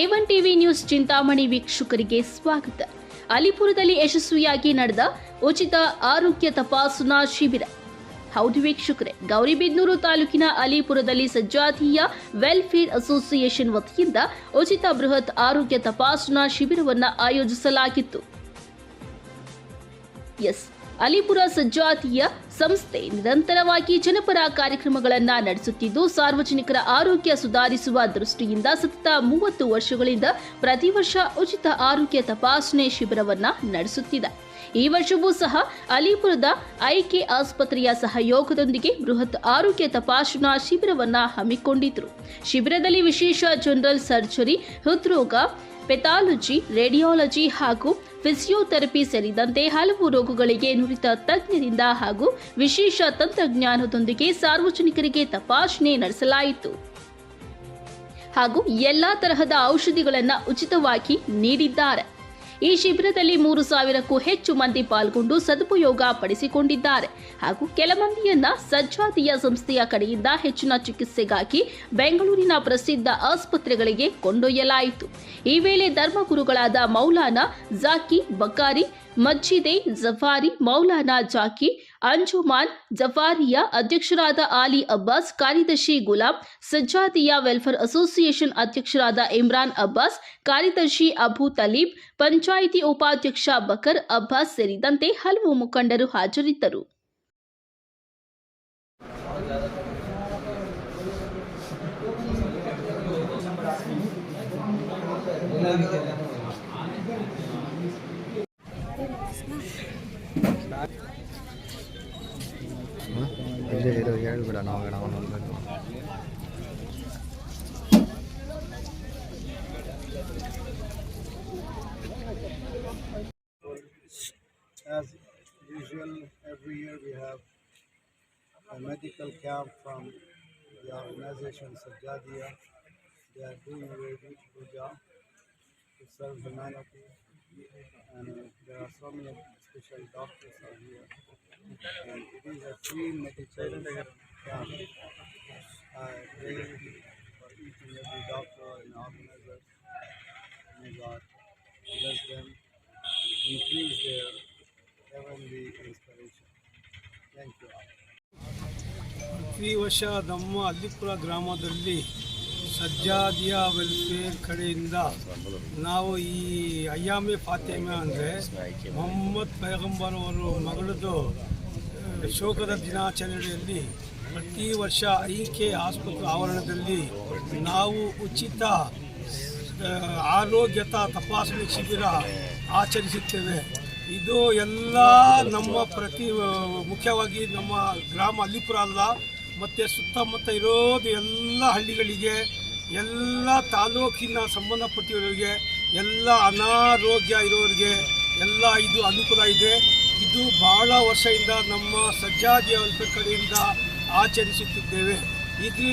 ಎವನ್ TV news Chintamani ವೀಕ್ಷಕರಿಗೆ ಸ್ವಾಗತ. ಅಲಿಪುರದಲ್ಲಿ ಯಶಸ್ವಿಯಾಗಿ ನಡೆದ ಉಚಿತ ಆರೋಗ್ಯ ತಪಾಸಣಾ ಶಿಬಿರ. ಹೌದು ವೀಕ್ಷಕರೇ, ಗೌರಿಬಿದನೂರು ತಾಲೂಕಿನ ಅಲಿಪುರದಲ್ಲಿ ಸಜ್ಜಾತಿಯ ವೆಲ್ಫೇರ್ ಅಸೋಸಿಯೇಷನ್ ವತಿಯಿಂದ ಉಚಿತ ಬೃಹತ್ ಆರೋಗ್ಯ ತಪಾಸಣಾ ಶಿಬಿರವನ್ನು ಆಯೋಜಿಸಲಾಗಿತ್ತು. ಎಸ್ ಅಲಿಪುರ ಸಜ್ಜಾತಿಯ ಸಂಸ್ಥೆ ನಿರಂತರವಾಗಿ ಜನಪರ ಕಾರ್ಯಕ್ರಮಗಳನ್ನು ನಡೆಸುತ್ತಿದ್ದು, ಸಾರ್ವಜನಿಕರ ಆರೋಗ್ಯ ಸುಧಾರಿಸುವ ದೃಷ್ಟಿಯಿಂದ ಸತತ ಮೂವತ್ತು ವರ್ಷಗಳಿಂದ ಪ್ರತಿ ವರ್ಷ ಉಚಿತ ಆರೋಗ್ಯ ತಪಾಸಣೆ ಶಿಬಿರವನ್ನ ನಡೆಸುತ್ತಿದೆ. ಈ ವರ್ಷವೂ ಸಹ ಅಲಿಪುರದ ಐಕೆ ಆಸ್ಪತ್ರೆಯ ಸಹಯೋಗದೊಂದಿಗೆ ಬೃಹತ್ ಆರೋಗ್ಯ ತಪಾಸಣಾ ಶಿಬಿರವನ್ನು ಹಮ್ಮಿಕೊಂಡಿದ್ರು. ಶಿಬಿರದಲ್ಲಿ ವಿಶೇಷ ಜನರಲ್ ಸರ್ಜರಿ, ಹೃದ್ರೋಗ, ಪೆಥಾಲಜಿ, ರೇಡಿಯಾಲಜಿ ಹಾಗೂ ಫಿಸಿಯೋಥೆರಪಿ ಸೇರಿದಂತೆ ಹಲವು ರೋಗಗಳಿಗೆ ನುರಿತ ತಜ್ಞರಿಂದ ಹಾಗೂ ವಿಶೇಷ ತಂತ್ರಜ್ಞಾನದೊಂದಿಗೆ ಸಾರ್ವಜನಿಕರಿಗೆ ತಪಾಸಣೆ ನಡೆಸಲಾಯಿತು. ಹಾಗೂ ಎಲ್ಲಾ ತರಹದ ಔಷಧಿಗಳನ್ನು ಉಚಿತವಾಗಿ ನೀಡಿದ್ದಾರೆ. ಈ ಶಿಬಿರದಲ್ಲಿ ಮೂರು ಸಾವಿರಕ್ಕೂ ಹೆಚ್ಚು ಮಂದಿ ಪಾಲ್ಗೊಂಡು ಸದುಪಯೋಗ ಪಡಿಸಿಕೊಂಡಿದ್ದಾರೆ. ಹಾಗೂ ಕೆಲ ಮಂದಿಯನ್ನ ಸಜ್ಜಾತಿಯ ಸಂಸ್ಥೆಯ ಕಡೆಯಿಂದ ಹೆಚ್ಚಿನ ಚಿಕಿತ್ಸೆಗಾಗಿ ಬೆಂಗಳೂರಿನ ಪ್ರಸಿದ್ಧ ಆಸ್ಪತ್ರೆಗಳಿಗೆ ಕೊಂಡೊಯ್ಯಲಾಯಿತು. ಈ ವೇಳೆ ಧರ್ಮಗುರುಗಳಾದ ಮೌಲಾನಾ ಜಾಕಿ ಬಕಾರಿ ಮಜ್ಜಿದೆ ಜಫಾರಿ, ಮೌಲಾನಾ ಜಾಕಿ ಅಂಜುಮಾನ್, ಜಫಾರಿಯಾ ಅಧ್ಯಕ್ಷರಾದ ಆಲಿ ಅಬ್ಬಾಸ್, ಕಾರ್ಯದರ್ಶಿ ಗುಲಾಬ್ ಸಜ್ಜಾತಿಯಾ ವೆಲ್ಫೇರ್ ಅಸೋಸಿಯೇಷನ್ ಅಧ್ಯಕ್ಷರಾದ ಇಮ್ರಾನ್ ಅಬ್ಬಾಸ್, ಕಾರ್ಯದರ್ಶಿ ಅಬು ತಲೀಬ್, ಪಂಚಾಯಿತಿ ಉಪಾಧ್ಯಕ್ಷ ಬಕರ್ ಅಬ್ಬಾಸ್ ಸೇರಿದಂತೆ ಹಲವು ಮುಖಂಡರು ಹಾಜರಿದ್ದರು. ಇರೋ ಹೇಳ್ಬಿಡ ನಾವು ನಾವು ನೋಡ್ಬೇಕು As usual, every year we have a medical camp from the organization Sajjadia. They are doing a very beautiful job to serve humanity. And uh, there are so many special doctors are here. And it is a free medical Camp. I pray for each and every doctor and organizer. May God bless them, increase their heavenly inspiration. Thank you all. ಪ್ರತಿ ವರ್ಷ ನಮ್ಮ ಅಲ್ಲಿಪುರ ಗ್ರಾಮದಲ್ಲಿ ಸಜ್ಜಾದಿಯ welfare ಕಡೆಯಿಂದ ನಾವು ಈ ಅಯ್ಯಾಮೆ ಫಾತಿಮೆ ಅಂದರೆ ಮೊಹಮ್ಮದ್ ಪೈಗಂಬರ್ ಅವರು ಮಗಳದು ಶೋಕದ ದಿನಾಚರಣೆಯಲ್ಲಿ ಪ್ರತಿ ವರ್ಷ ಐ ಕೆ ಆಸ್ಪತ್ರೆ ಆವರಣದಲ್ಲಿ ನಾವು ಉಚಿತ ಆರೋಗ್ಯತಾ ತಪಾಸಣೆ ಶಿಬಿರ ಆಚರಿಸುತ್ತೇವೆ. ಇದು ಎಲ್ಲ ನಮ್ಮ ಪ್ರತಿ ಮುಖ್ಯವಾಗಿ ನಮ್ಮ ಗ್ರಾಮ ಅಲ್ಲಿಪುರ ಅಲ್ಲ, ಮತ್ತು ಸುತ್ತಮುತ್ತ ಇರೋದು ಎಲ್ಲ ಹಳ್ಳಿಗಳಿಗೆ, ಎಲ್ಲ ತಾಲೂಕಿನ ಸಂಬಂಧಪಟ್ಟಿರೋರಿಗೆ, ಎಲ್ಲ ಅನಾರೋಗ್ಯ ಇರೋರಿಗೆ ಎಲ್ಲ ಇದು ಅನುಕೂಲ ಇದೆ. ಇದು ಭಾಳ ವರ್ಷದಿಂದ ನಮ್ಮ ಸಜ್ಜಾಜಿ ಅಲ್ಪ ಕಡೆಯಿಂದ ಆಚರಿಸುತ್ತಿದ್ದೇವೆ. ಇದರಿಂದ